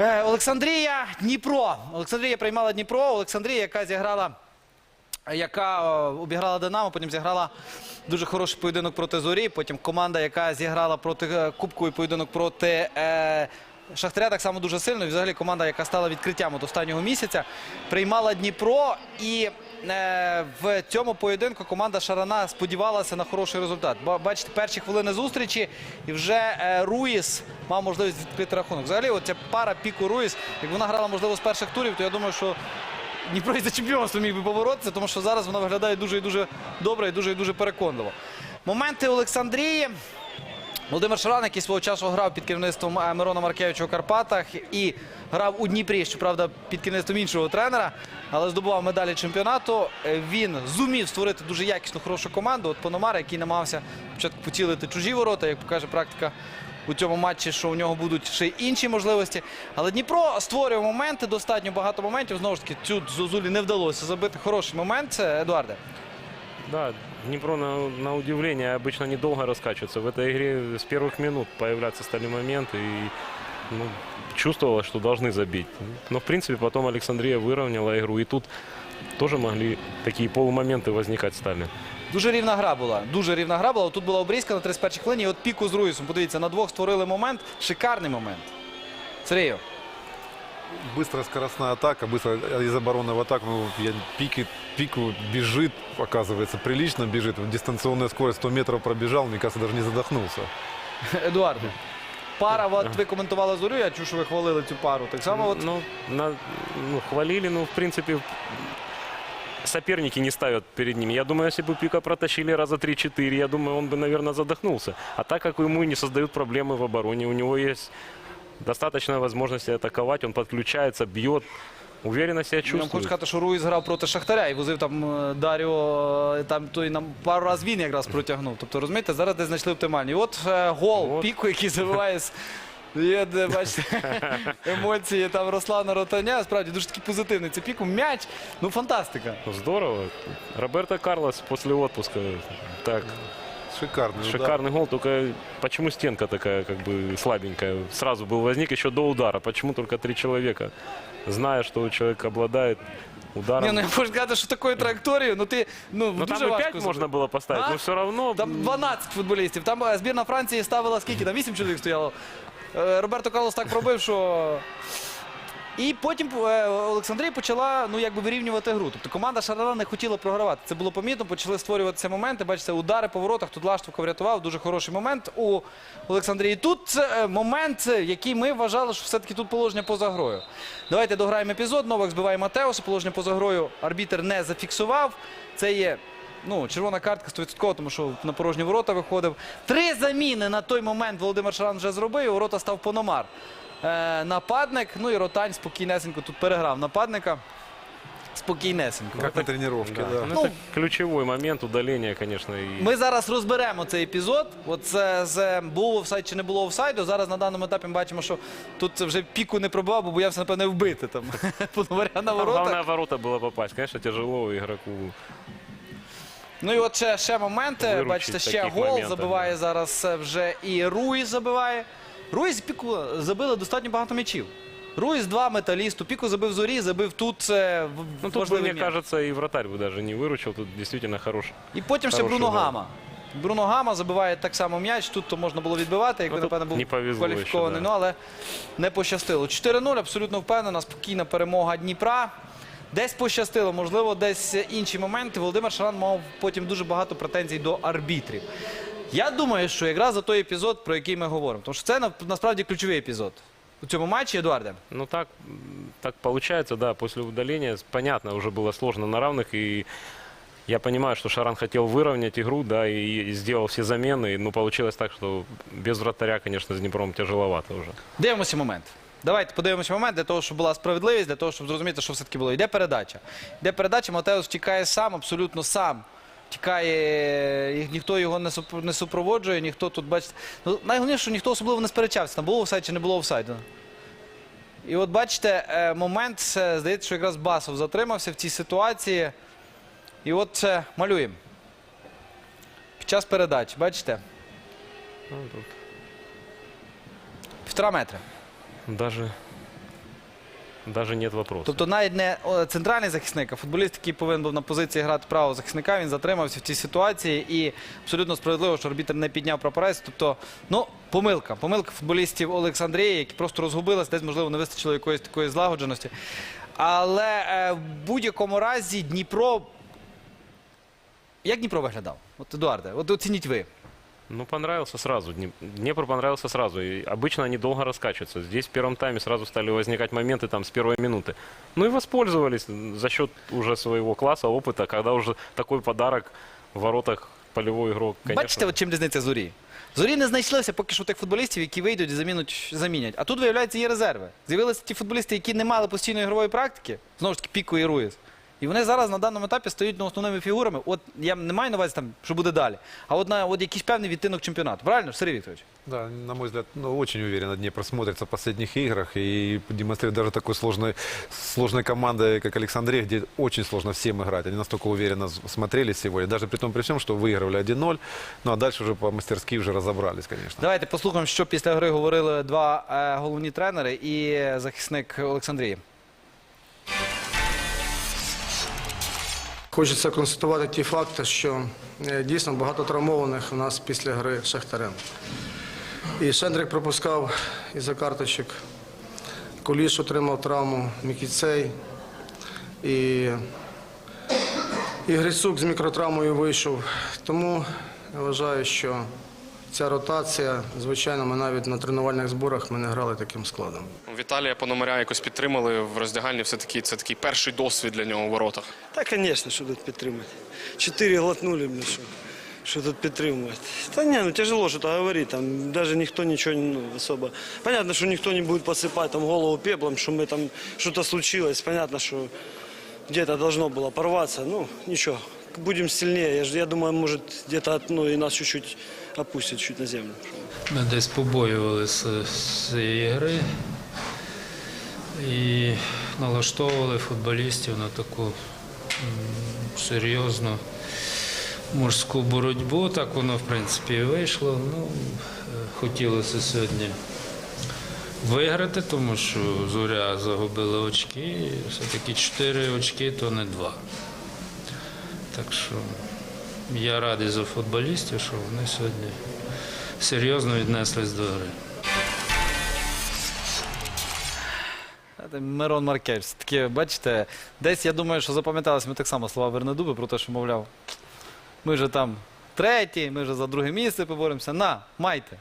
Е, Олександрія, Дніпро. Олександрія приймала Дніпро. Олександрія, яка зіграла, яка е, обіграла Динамо, потім зіграла дуже хороший поєдинок проти Зорі. Потім команда, яка зіграла проти е, кубковий поєдинок проти е, Шахтаря, так само дуже сильно. І взагалі команда, яка стала відкриттям от останнього місяця, приймала Дніпро. І в цьому поєдинку команда Шарана сподівалася на хороший результат. Ба- Бачите, перші хвилини зустрічі, і вже е, Руїс мав можливість відкрити рахунок. Взагалі, от ця пара піку Руїс, як вона грала, можливо, з перших турів, то я думаю, що Дніпро і за чемпіонство міг би поборотися, тому що зараз вона виглядає дуже і дуже добре і дуже і дуже переконливо. Моменти Олександрії. Володимир Шаран, який свого часу грав під керівництвом е, Мирона Маркевича у Карпатах і грав у Дніпрі, щоправда, під керівництвом іншого тренера, але здобував медалі чемпіонату. Е, Він зумів створити дуже якісну, хорошу команду. От Пономар, який намагався спочатку поцілити чужі ворота, як покаже практика у цьому матчі, що у нього будуть ще й інші можливості. Але Дніпро створює моменти, достатньо багато моментів. Знову ж таки, цю Зозулі не вдалося забити. Хороший момент. Це Едуарде. Да, Днепро, на, на удивление, обычно недолго раскачивается. В этой игре с первых минут появляться стали моменты. И ну, чувствовалось, что должны забить. Но, в принципе, потом Александрия выровняла игру. И тут тоже могли такие полумоменты возникать стали. Дуже рівна гра була. Дуже рівна гра була. Тут була обрізка на 31-й хвилині. І от піку з Руїсом. Подивіться, на двох створили момент. Шикарний момент. Сергію. Быстрая скоростная атака, быстро из обороны в атаку. Ну, я, пики, пику бежит, оказывается, прилично бежит. Вот Дистанционная скорость 100 метров пробежал, мне кажется, даже не задохнулся. Едуарде. Пара, от ви коментували зорю, я чув, що ви хвалили цю пару. Так само, от Ну, на- ну, хвалили, ну, в принципе, соперники не ставят перед ними. Я думаю, если бы Пика протащили раза 3-4, я думаю, он бы, наверное, задохнулся. А так как ему не создают проблемы в обороне, у него есть достаточно возможности атаковать, он подключается, бьет, уверенно себя я вам хочу чувствует. сказати, що Руїс грав проти Шахтаря і возив там е, Даріо, е, там той нам пару разів він якраз протягнув. Тобто, розумієте, зараз десь знайшли оптимальні. От е, гол От. піку, який забиває з. Є, де, бачите, емоції там Руслана Ротаня. Справді дуже такий позитивний. Це піку. М'яч. Ну, фантастика. Здорово. Роберто Карлос после отпуска так Шикарный удар. Шикарный гол, только почему стенка такая как бы слабенькая? Сразу был возник еще до удара. Почему только три человека? Зная, что человек обладает ударом. Ні, ну я можу сказати, що такою траєкторією, ну ти ну, Ну, дуже там и важко 5 можно зробити. было поставить, А? но все равно... Там 12 футболістів. Там е, збірна Франції ставила скільки? Там 8 чоловік стояло. Е, Роберто Карлос так пробив, що. і потім е, Олександрія почала ну, якби вирівнювати гру. Тобто команда Шарана не хотіла програвати. Це було помітно, почали створюватися моменти. Бачите, удари по воротах. Тут Лаштовка врятував. Дуже хороший момент у Олександрії. Тут е, момент, який ми вважали, що все-таки тут положення поза грою. Давайте дограємо епізод. Новак збиває Матеуса. Положення поза грою арбітер не зафіксував. Це є Ну, червона картка 100%, тому що на порожні ворота виходив. Три заміни на той момент Володимир Шаран вже зробив. і У ворота став Пономар. Е, нападник. Ну і Ротань спокійнесенько тут переграв нападника. Спокійнесенько. Как на тренировке, Да. да. Ну, Ну, это ключевой момент удаления, конечно. И... Ми зараз розберемо цей епізод. От це з був офсайд чи не було офсайду. Зараз на даному етапі ми бачимо, що тут вже піку не пробивав, бо боявся, напевне, вбити там Пономаря на Там воротах. главное ворота было попасть. Конечно, тяжело игроку. Ну і от ще, ще моменти. Виручить Бачите, в ще таких гол моментах, забиває да. зараз е, вже і Руїс забиває. Руїс піку забили достатньо багато м'ячів. Руїс два металісту. Піку забив зорі, забив тут. е, в- Ну, тут бы, важливий мне м'яч. кажется, и вратарь бы даже не выручил. Тут действительно хороший. І потім ще хороший Бруно гол. Гама. Бруно Гама забиває так само м'яч. Тут то можна було відбивати, якби, Ну, тут напевно, був не повезло кваліфікований. ще, Ну, да. але не пощастило. 4-0, абсолютно впевнена, спокійна перемога Дніпра. Десь пощастило, можливо, десь інші моменти. Володимир Шаран мав потім дуже багато претензій до арбітрів. Я думаю, що якраз за той епізод, про який ми говоримо, тому що це на- насправді ключовий епізод у цьому матчі, Едуарде. Ну так, м, так получается, да, после удаления, понятно, уже было сложно на равных, и я понимаю, что Шаран хотел выровнять игру, да, и, и сделал все замены, но получилось так, что без вратаря, конечно, с Днепром тяжеловато уже. Дивимося момент. Давайте подивимося момент для того, щоб була справедливість, для того, щоб зрозуміти, що все-таки було. Йде передача. Йде передача, Матеус втікає сам, абсолютно сам. Тікає, ніхто його не, суп- не супроводжує, ніхто тут, бачите. Ну, найголовніше, що ніхто особливо не сперечався, там було офсайд чи не було офсайду. І от бачите, е, момент, здається, що якраз Басов затримався в цій ситуації. І от е, малюємо. Під час передачі, бачите? Ну, Півтора метра. Даже Даже нет вопроса. Тобто навіть не центральний захисник, а футболіст, який повинен був на позиції грати правого захисника, він затримався в цій ситуації і абсолютно справедливо, що арбітр не підняв прапорець. Тобто, ну, помилка. Помилка футболістів Олександрії, які просто розгубилися, десь, можливо, не вистачило якоїсь такої злагодженості. Але е, в будь-якому разі Дніпро. Як Дніпро виглядав? От Едуарде, от оцініть ви. Ну, понравился сразу. Днеп- Днепр понравился сразу. И обычно они долго раскачиваются. Здесь в первом тайме сразу стали возникать моменты там с первой минуты. Ну и воспользовались за счет уже своего класса, опыта, когда уже такой подарок в воротах полевой игрок, конечно. Бачите, от чим різниця зорі? Зорі не знайшлися поки що тих футболістів, які вийдуть і замінуть, замінять. А тут, виявляється, є резерви. З'явилися ті футболісти, які не мали постійної ігрової практики, знову ж таки, Піко і Руїс. І вони зараз на даному етапі стають ну, основними фігурами. От я не маю на увазі, там, що буде далі. А от на от якийсь певний відтинок чемпіонату. Правильно, ж, Сергій Вікторович? Да, на мой взгляд, ну, очень уверенно Днепр смотрится в последних играх и демонстрирует даже такой сложной, сложной командой, как Александрия, где очень сложно всем играть. Они настолько уверенно с- смотрелись сегодня, даже при том при всем, что выигрывали 1-0, ну а дальше уже по-мастерски уже разобрались, конечно. Давайте послухаємо, що після гри говорили два е, головні тренери і захисник Олександрії. Хочеться констатувати ті факти, що е, дійсно багато травмованих у нас після гри Шахтарем. І Шендрик пропускав із-за карточок. Куліш отримав травму, Мікіцей. І, і Грицук з мікротравмою вийшов. Тому я вважаю, що ця ротація, звичайно, ми навіть на тренувальних зборах ми не грали таким складом. Віталія Пономаря якось підтримали в роздягальні. Все-таки це такий перший досвід для нього у воротах. Та, звісно, що тут підтримати. Чотири глотнули, блін, що, що тут підтримувати. Та ні, ну тяжело що-то говорити, там даже ніхто нічого ну, особо. Понятно, що ніхто не буде посипати там голову пеплом, що ми там що-то случилось. Понятно, що где-то должно было порваться. Ну, ничего, будем сильнее. Я, ж- я думаю, может, где-то ну, и нас чуть-чуть опустит чуть на землю. Ми десь побоювалися цієї гри і налаштовували футболістів на таку серйозну морську боротьбу. Так воно, в принципі, і вийшло. Ну, е, хотілося сьогодні виграти, тому що зоря загубила очки. Все-таки 4 очки то не 2. Так що я радий за футболістів, що вони сьогодні серйозно віднеслись до гри. Мирон Маркевич, таке, бачите, десь я думаю, що запам'яталися ми так само слова Вернедуби про те, що, мовляв, ми вже там треті, ми вже за друге місце поборемося. На, майте.